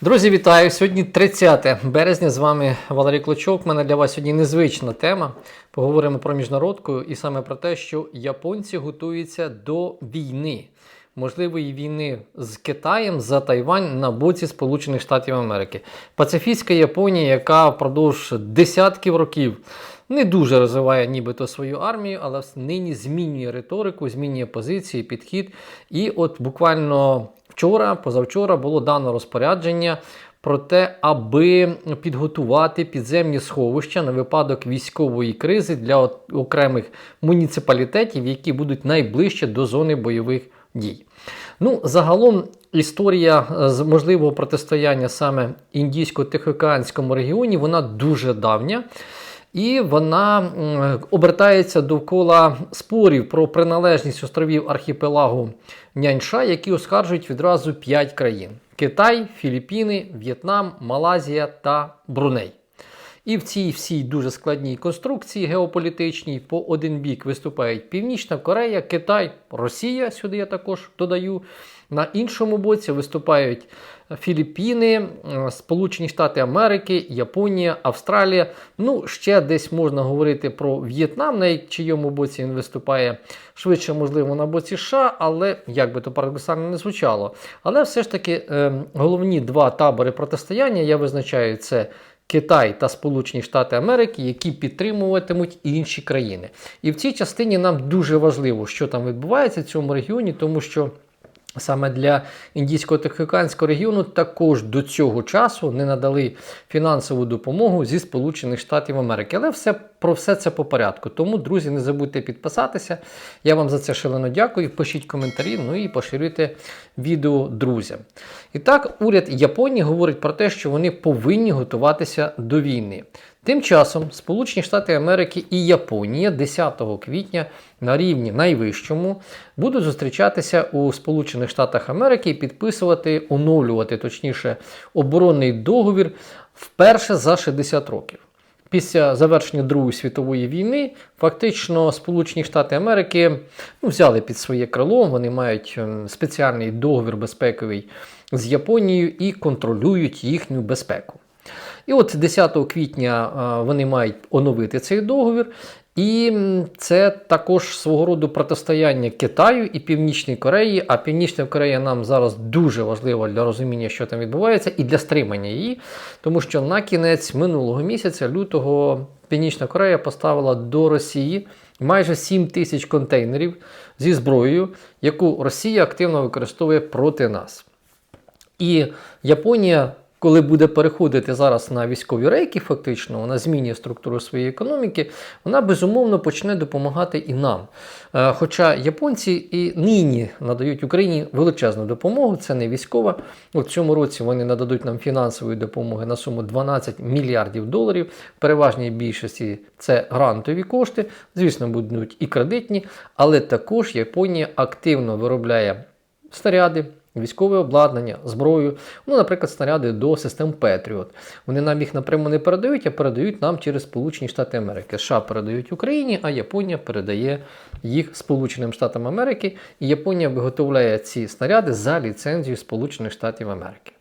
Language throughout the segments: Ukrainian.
Друзі, вітаю! Сьогодні 30 березня. З вами Валерій Клочок. У мене для вас сьогодні незвична тема. Поговоримо про міжнародку і саме про те, що японці готуються до війни, можливої війни з Китаєм за Тайвань на боці Сполучених Штатів Америки. Пацифістська Японія, яка впродовж десятків років не дуже розвиває нібито свою армію, але нині змінює риторику, змінює позиції, підхід. І от буквально вчора, позавчора було дано розпорядження про те, аби підготувати підземні сховища на випадок військової кризи для окремих муніципалітетів, які будуть найближче до зони бойових дій. Ну, загалом історія е, з можливого протистояння саме індійсько-тихоокеанському регіоні, вона дуже давня. І вона обертається довкола спорів про приналежність островів архіпелагу Няньша, які оскаржують відразу 5 країн: Китай, Філіппіни, В'єтнам, Малазія та Бруней. І в цій всій дуже складній конструкції геополітичній по один бік виступають Північна Корея, Китай, Росія, сюди я також додаю. На іншому боці виступають Філіппіни, е, Сполучені Штати Америки, Японія, Австралія. Ну, ще десь можна говорити про В'єтнам, на чийому боці він виступає швидше, можливо, на боці США, але як би то парадоксально не звучало. Але все ж таки е, головні два табори протистояння я визначаю це. Китай та Сполучені Штати Америки, які підтримуватимуть інші країни. І в цій частині нам дуже важливо, що там відбувається в цьому регіоні, тому що саме для індійсько-тихоокеанського регіону також до цього часу не надали фінансову допомогу зі Сполучених Штатів Америки. Але все про все це по порядку. Тому, друзі, не забудьте підписатися. Я вам за це шалено дякую. Пишіть коментарі, ну і поширюйте відео друзям. І так, уряд Японії говорить про те, що вони повинні готуватися до війни. Тим часом Сполучені Штати Америки і Японія 10 квітня на рівні найвищому будуть зустрічатися у Сполучених Штатах Америки і підписувати, оновлювати точніше оборонний договір вперше за 60 років. Після завершення Другої світової війни фактично Сполучені Штати Америки ну, взяли під своє крило. Вони мають ем, спеціальний договір безпековий з Японією і контролюють їхню безпеку. І от 10 квітня вони мають оновити цей договір. І це також свого роду протистояння Китаю і Північної Кореї. А Північна Корея нам зараз дуже важлива для розуміння, що там відбувається, і для стримання її. Тому що на кінець минулого місяця, лютого, Північна Корея поставила до Росії майже 7 тисяч контейнерів зі зброєю, яку Росія активно використовує проти нас. І Японія, коли буде переходити зараз на військові рейки, фактично, вона змінює структуру своєї економіки, вона безумовно почне допомагати і нам. Е, Хоча японці і нині надають Україні величезну допомогу, це не військова. У цьому році вони нададуть нам фінансової допомоги на суму 12 мільярдів доларів. Переважній більшості це грантові кошти, звісно, будуть і кредитні, але також Японія активно виробляє снаряди. Військове обладнання, зброю, ну, наприклад, снаряди до систем Петріот. Вони нам їх напряму не передають, а передають нам через Сполучені Штати Америки. США передають Україні, а Японія передає їх Сполученим Штатам Америки. І Японія виготовляє ці снаряди за ліцензією Сполучених Штатів Америки.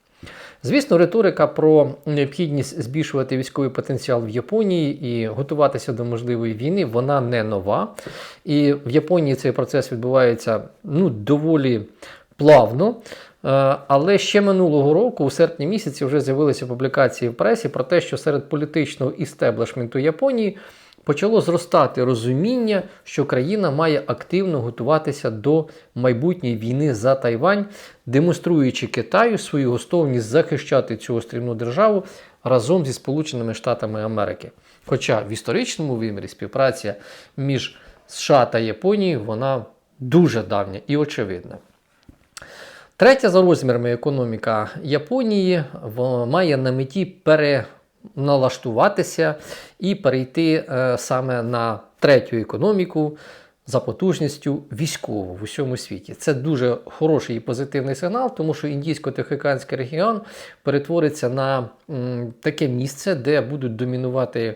Звісно, риторика про необхідність збільшувати військовий потенціал в Японії і готуватися до можливої війни, вона не нова. І в Японії цей процес відбувається ну, доволі плавно. Е, Але ще минулого року, у серпні місяці, вже з'явилися публікації в пресі про те, що серед політичного істеблішменту Японії почало зростати розуміння, що країна має активно готуватися до майбутньої війни за Тайвань, демонструючи Китаю свою готовність захищати цю острівну державу разом зі Сполученими Штатами Америки. Хоча в історичному вимірі співпраця між США та Японією вона дуже давня і очевидна. Третя за розмірами економіка Японії має на меті переналаштуватися і перейти е, саме на третю економіку за потужністю військову в усьому світі. Це дуже хороший і позитивний сигнал, тому що індійсько-тихоокеанський регіон перетвориться на таке місце, де будуть домінувати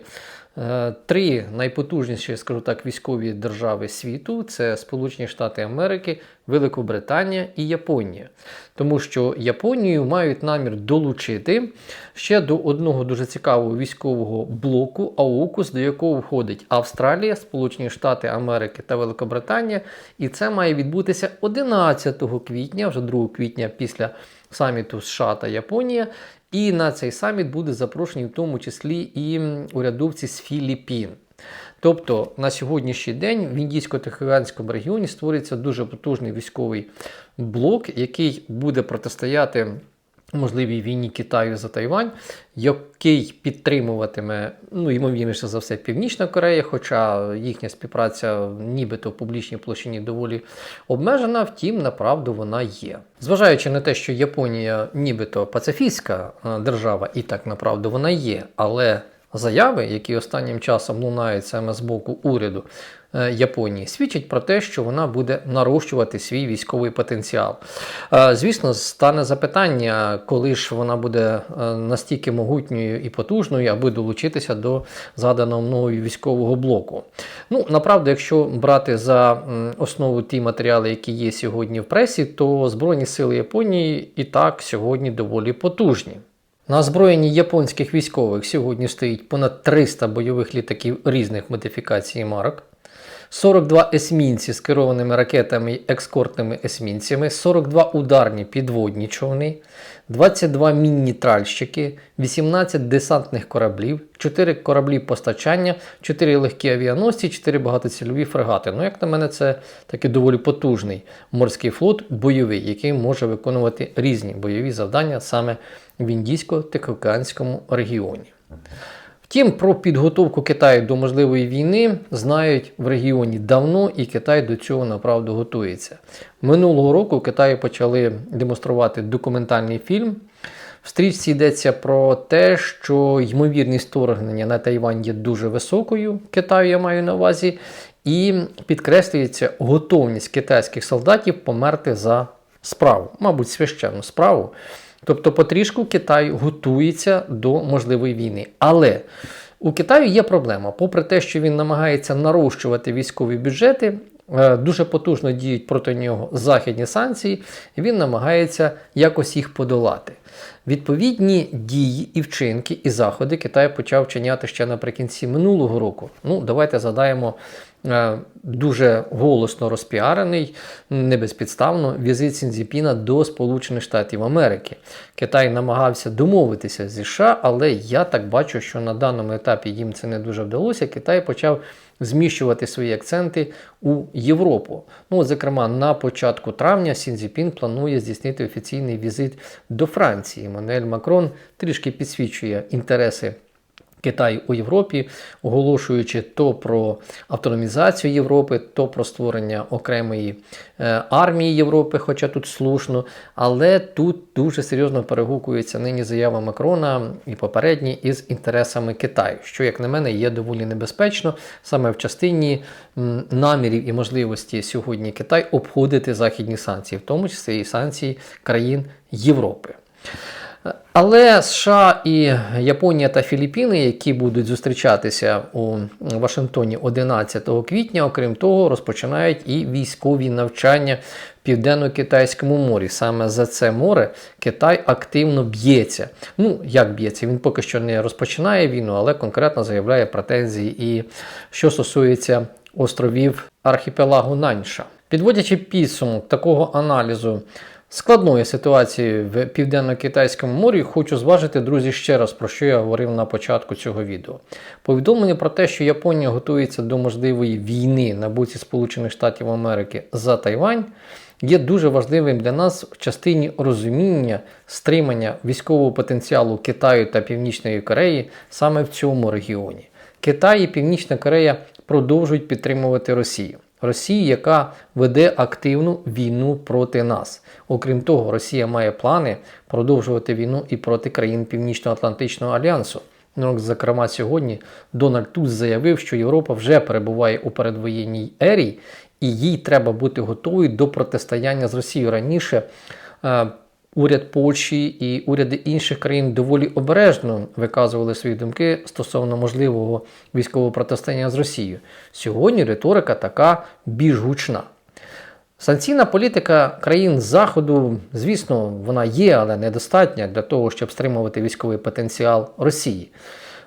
Три найпотужніші, скажу так, військові держави світу це Сполучені Штати Америки, Великобританія і Японія. Тому що Японію мають намір долучити ще до одного дуже цікавого військового блоку АУКУС, до якого входить Австралія, Сполучені Штати Америки та Великобританія. І це має відбутися 11 квітня, вже 2 квітня після саміту США та Японія. І на цей саміт буде запрошені в тому числі і урядовці з Філіппін. Тобто на сьогоднішній день в індійсько-тихоокеанському регіоні створюється дуже потужний військовий блок, який буде протистояти можливій війні Китаю за Тайвань, який підтримуватиме, ну ймовірніше за все, Північна Корея, хоча їхня співпраця нібито в публічній площині доволі обмежена, втім, направду вона є. Зважаючи на те, що Японія нібито пацифістська е, держава, і так направду вона є, але заяви, які останнім часом лунають саме з боку уряду е, Японії, свідчать про те, що вона буде нарощувати свій військовий потенціал. Е, Звісно, стане запитання, коли ж вона буде е, настільки могутньою і потужною, аби долучитися до згаданого мною військового блоку. Ну, направду, якщо брати за основу ті матеріали, які є сьогодні в пресі, то Збройні сили Японії і так сьогодні доволі потужні. На озброєнні японських військових сьогодні стоїть понад 300 бойових літаків різних модифікацій і марок, 42 есмінці з керованими ракетами і екскортними есмінцями, 42 ударні підводні човни, 22 мінні тральщики, 18 десантних кораблів, 4 кораблі постачання, 4 легкі авіаносці, 4 багатоцільові фрегати. Ну, як на мене, це такий доволі потужний морський флот бойовий, який може виконувати різні бойові завдання саме в індійсько-тихоокеанському регіоні. Втім, про підготовку Китаю до можливої війни знають в регіоні давно, і Китай до цього направду готується. Минулого року в Китаї почали демонструвати документальний фільм. В стрічці йдеться про те, що ймовірність вторгнення на Тайвань є дуже високою, Китаю я маю на увазі, і підкреслюється готовність китайських солдатів померти за справу, мабуть, священну справу. Тобто, потрішку Китай готується до можливої війни. Але у Китаю є проблема. Попри те, що він намагається нарощувати військові бюджети, дуже потужно діють проти нього західні санкції, і він намагається якось їх подолати. Відповідні дії і вчинки і заходи Китай почав вчиняти ще наприкінці минулого року. Ну, давайте згадаємо е, дуже голосно розпіарений, не безпідставно візит Сінзіпіна до Сполучених Штатів Америки. Китай намагався домовитися зі США, але я так бачу, що на даному етапі їм це не дуже вдалося. Китай почав зміщувати свої акценти у Європу. Ну, зокрема, на початку травня Сінзіпін планує здійснити офіційний візит до Франції. Мануель Макрон трішки підсвічує інтереси. Китаю у Європі, оголошуючи то про автономізацію Європи, то про створення окремої е, армії Європи, хоча тут слушно, але тут дуже серйозно перегукується нині заява Макрона і попередні із інтересами Китаю, що, як на мене, є доволі небезпечно саме в частині намірів і можливості сьогодні Китай обходити західні санкції, в тому числі і санкції країн Європи. Але США і Японія та Філіппіни, які будуть зустрічатися у Вашингтоні 11 квітня, окрім того, розпочинають і військові навчання в Південно-Китайському морі. Саме за це море Китай активно б'ється. Ну, як б'ється? Він поки що не розпочинає війну, але конкретно заявляє претензії, і що стосується островів архіпелагу Наньша. Підводячи підсумок такого аналізу складної ситуації в Південно-Китайському морі, хочу зважити, друзі, ще раз, про що я говорив на початку цього відео. Повідомлення про те, що Японія готується до можливої війни на боці Сполучених Штатів Америки за Тайвань. Є дуже важливим для нас в частині розуміння стримання військового потенціалу Китаю та Північної Кореї саме в цьому регіоні. Китай і Північна Корея продовжують підтримувати Росію. Росію, яка веде активну війну проти нас. Окрім того, Росія має плани продовжувати війну і проти країн Північно-Атлантичного альянсу. Ну, зокрема, сьогодні Дональд Туз заявив, що Європа вже перебуває у передвоєнній ері, і їй треба бути готовою до протистояння з Росією. Раніше е, уряд Польщі і уряди інших країн доволі обережно виказували свої думки стосовно можливого військового протистояння з Росією. Сьогодні риторика така більш гучна. Санкційна політика країн Заходу, звісно, вона є, але недостатня для того, щоб стримувати військовий потенціал Росії.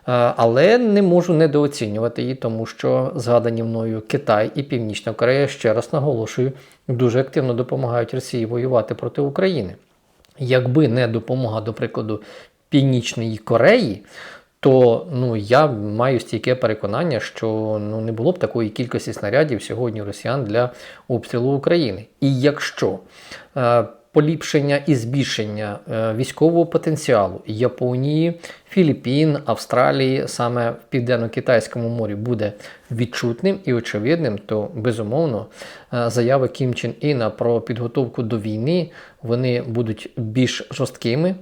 Е, Але не можу недооцінювати її, тому що згадані мною Китай і Північна Корея, ще раз наголошую, дуже активно допомагають Росії воювати проти України. Якби не допомога, до прикладу, Північної Кореї, то ну, я маю стійке переконання, що ну, не було б такої кількості снарядів сьогодні росіян для обстрілу України. І якщо е, поліпшення і збільшення е, військового потенціалу Японії, Філіппін, Австралії саме в південно-китайському морі буде відчутним і очевидним, то безумовно е, заяви Кім Чен Іна про підготовку до війни вони будуть більш жорсткими,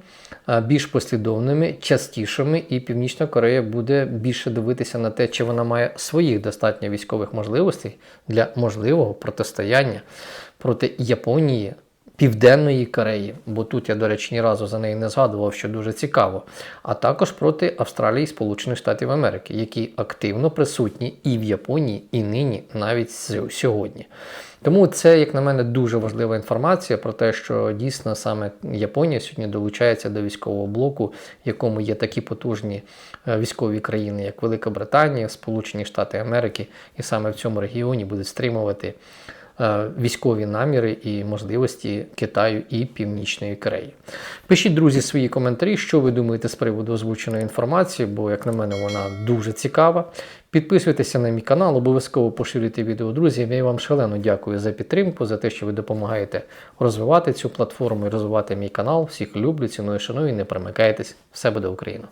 е, більш послідовними, частішими, і Північна Корея буде більше дивитися на те, чи вона має своїх достатньо військових можливостей для можливого протистояння проти Японії. Південної Кореї, бо тут я, до речі, ні разу за неї не згадував, що дуже цікаво, а також проти Австралії і Сполучених Штатів Америки, які активно присутні і в Японії, і нині, навіть сьогодні. Тому це, як на мене, дуже важлива інформація про те, що дійсно саме Японія сьогодні долучається до військового блоку, в якому є такі потужні е, військові країни, як Велика Британія, Сполучені Штати Америки, і саме в цьому регіоні будуть стримувати військові наміри і можливості Китаю і Північної Кореї. Пишіть, друзі, свої коментарі, що ви думаєте з приводу озвученої інформації, бо, як на мене, вона дуже цікава. Підписуйтеся на мій канал, обов'язково поширюйте відео друзям. Я вам шалено дякую за підтримку, за те, що ви допомагаєте розвивати цю платформу і розвивати мій канал. Всіх люблю, ціную, шаную, не примикайтесь. Все буде Україна!